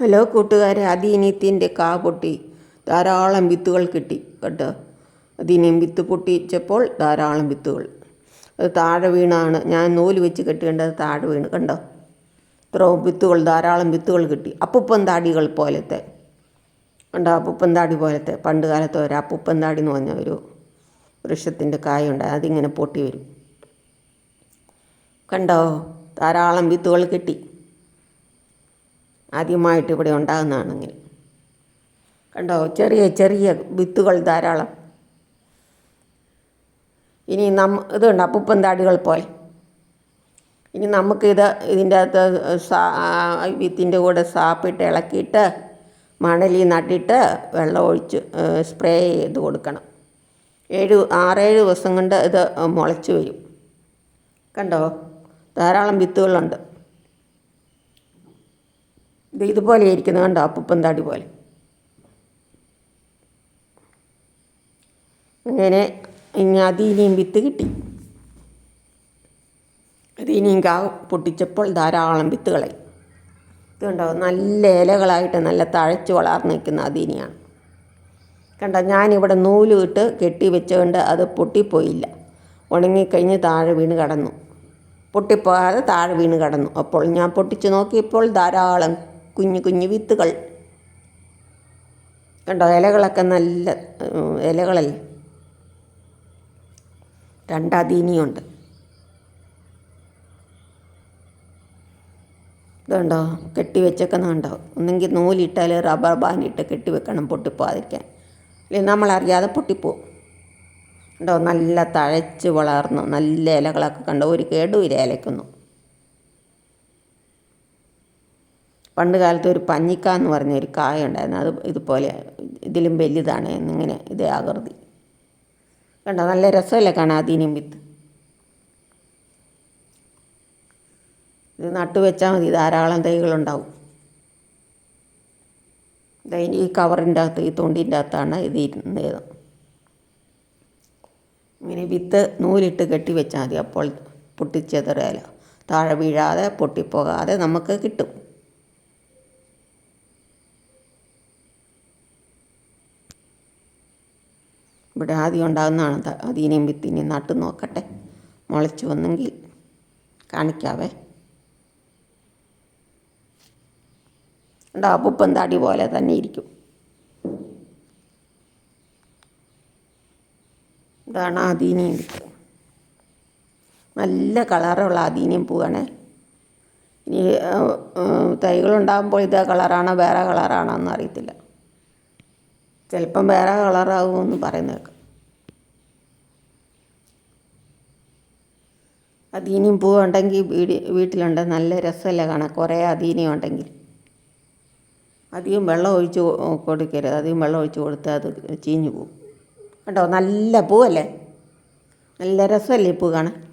Hello കൂട്ടുകാരെ അതിനീത്തിന്റെ കാ പൊട്ടി. ധാരാളം വിത്തുകൾ കിട്ടി കേട്ടോ. അദീനം വിത്ത് പൊട്ടിച്ചപ്പോൾ ധാരാളം വിത്തുകൾ. അത് താഴെ വീണാണ്. ഞാൻ നൂൽ വെച്ച് കെട്ടിയേണ്ടത് താഴെ വീണ് കണ്ടോ? ഇത്രയും വിത്തുകൾ ധാരാളം വിത്തുകൾ കിട്ടി. അപ്പുപ്പൻ താടികൾ പോലത്തെ. കണ്ടോ അപ്പുപ്പൻ താടി പോലത്തെ. പണ്ട് കാലത്ത് ഒരു അപ്പുപ്പൻ താടി എന്ന് പറഞ്ഞ ഒരു വൃക്ഷത്തിന്റെ കായുണ്ട് അതിങ്ങനെ പൊട്ടി വരും. കണ്ടോ? ധാരാളം വിത്തുകൾ കിട്ടി. ആദ്യമായിട്ട് ഇവിടെ ഉണ്ടാകുന്നതാണെങ്കിൽ. കണ്ടോ? ചെറിയ ചെറിയ വിത്തുകൾ ധാരാളം. ഇനി നമ്മ ഇതുണ്ട് അപ്പൂപ്പൻ താടികൾ പോലെ. ഇനി നമുക്കിത് ഇതിന്റെ അകത്ത് സാ വിത്തിന്റെ കൂടെ സാപ്പിട്ട് ഇളക്കിയിട്ട് മണലി നട്ടിട്ട് വെള്ളം ഒഴിച്ച് സ്പ്രേ ചെയ്ത് കൊടുക്കണം. ഏഴ് ആറേഴ് ദിവസം കൊണ്ട് ഇത് മുളച്ച് വരും. കണ്ടോ? ധാരാളം വിത്തുകളുണ്ട്. ഇത് ഇതുപോലെ ഇരിക്കുന്നത് കണ്ടോ? അപ്പുപ്പം തടി പോലെ. അങ്ങനെ ഇനി അതിനിയും വിത്ത് കിട്ടി. അതിനിയും കാ പൊട്ടിച്ചപ്പോൾ ധാരാളം വിത്തുകളായി. കണ്ടോ? നല്ല ഇലകളായിട്ട് നല്ല തഴച്ച് വളർന്നു നിൽക്കുന്ന അതിനിയാണ് കണ്ടോ? ഞാനിവിടെ നൂൽ ഇട്ട് കെട്ടി വെച്ചുകൊണ്ട് അത് പൊട്ടിപ്പോയില്ല. ഉണങ്ങിക്കഴിഞ്ഞ് താഴെ വീണ് കടന്നു. പൊട്ടിപ്പോകാതെ താഴെ വീണ് കടന്നു. അപ്പോൾ ഞാൻ പൊട്ടിച്ച് നോക്കിയപ്പോൾ ധാരാളം കുഞ്ഞു കുഞ്ഞു വിത്തുകൾ. കണ്ടോ ഇലകളൊക്കെ നല്ല ഇലകളല്ലേ? രണ്ടതീനിയുണ്ട്. ഇതുണ്ടോ കെട്ടി വെച്ചേക്കുന്നുണ്ടോ ഒന്നെങ്കിൽ നൂലിട്ടാൽ റബ്ബർ ബാൻഡിട്ട് കെട്ടി വെക്കണം പൊട്ടിപ്പോകാതിരിക്കാൻ അല്ലെങ്കിൽ നമ്മളറിയാതെ പൊട്ടിപ്പോവും. ഉണ്ടോ നല്ല തഴച്ച് വളർന്നു. നല്ല ഇലകളൊക്കെ കണ്ടോ ഒരു കേടുമില്ല ഇലയ്ക്കൊന്നും. പണ്ട് കാലത്ത് ഒരു പഞ്ഞിക്ക എന്ന് പറഞ്ഞ ഒരു കായ ഉണ്ടായിരുന്നു. അത് ഇതുപോലെ ഇതിലും വലുതാണ് എന്നിങ്ങനെ ഇതേ ആകൃതി. കണ്ടോ? നല്ല രസമല്ലേ കാണാൻ അതിനും വിത്ത് ഇത് നട്ടുവെച്ചാൽ മതി. ധാരാളം തൈകളുണ്ടാവും ഈ കവറിന്റെ അകത്ത് ഈ തൊണ്ടിന്റെ അകത്താണ് ഇത് ഇരുന്നത്. ഇങ്ങനെ വിത്ത് നൂലിട്ട് കെട്ടി വെച്ചാൽ മതി. അപ്പോൾ പൊട്ടിച്ചെതറിയാലോ. താഴെ വീഴാതെ പൊട്ടിപ്പോകാതെ നമുക്ക് കിട്ടും. ഇവിടെ ആദ്യം ഉണ്ടാകുന്നതാണ്. അതിനെയും വിത്തിനെയും നട്ടു നോക്കട്ടെ. മുളച്ചു വന്നെങ്കിൽ കാണിക്കാവേ. ഉണ്ടാ അപ്പൂപ്പൻ തടി പോലെ തന്നെ ഇരിക്കും. ഇതാണ് ആദീനിയം നല്ല കളറുള്ള ആദീനിയം പൂവാണ്. ഇനി തൈകളുണ്ടാകുമ്പോൾ ഇതേ കളറാണോ വേറെ കളറാണോ എന്ന് അറിയത്തില്ല ചിലപ്പം വേറെ കളറാകുമെന്ന് പറയുന്നേക്കാം അതീനിയും പൂവുണ്ടെങ്കിൽ വീട് വീട്ടിലുണ്ട്. നല്ല രസമല്ലേ കാണാൻ? കുറേ അതീനിയും ഉണ്ടെങ്കിൽ. അധികം വെള്ളം ഒഴിച്ച് കൊടുക്കരുത്. അധികം വെള്ളം ഒഴിച്ച് കൊടുത്താൽ അത് ചീഞ്ഞു പോകും കണ്ടോ? നല്ല പൂവല്ലേ? നല്ല രസമല്ലേ പൂ കാണാൻ?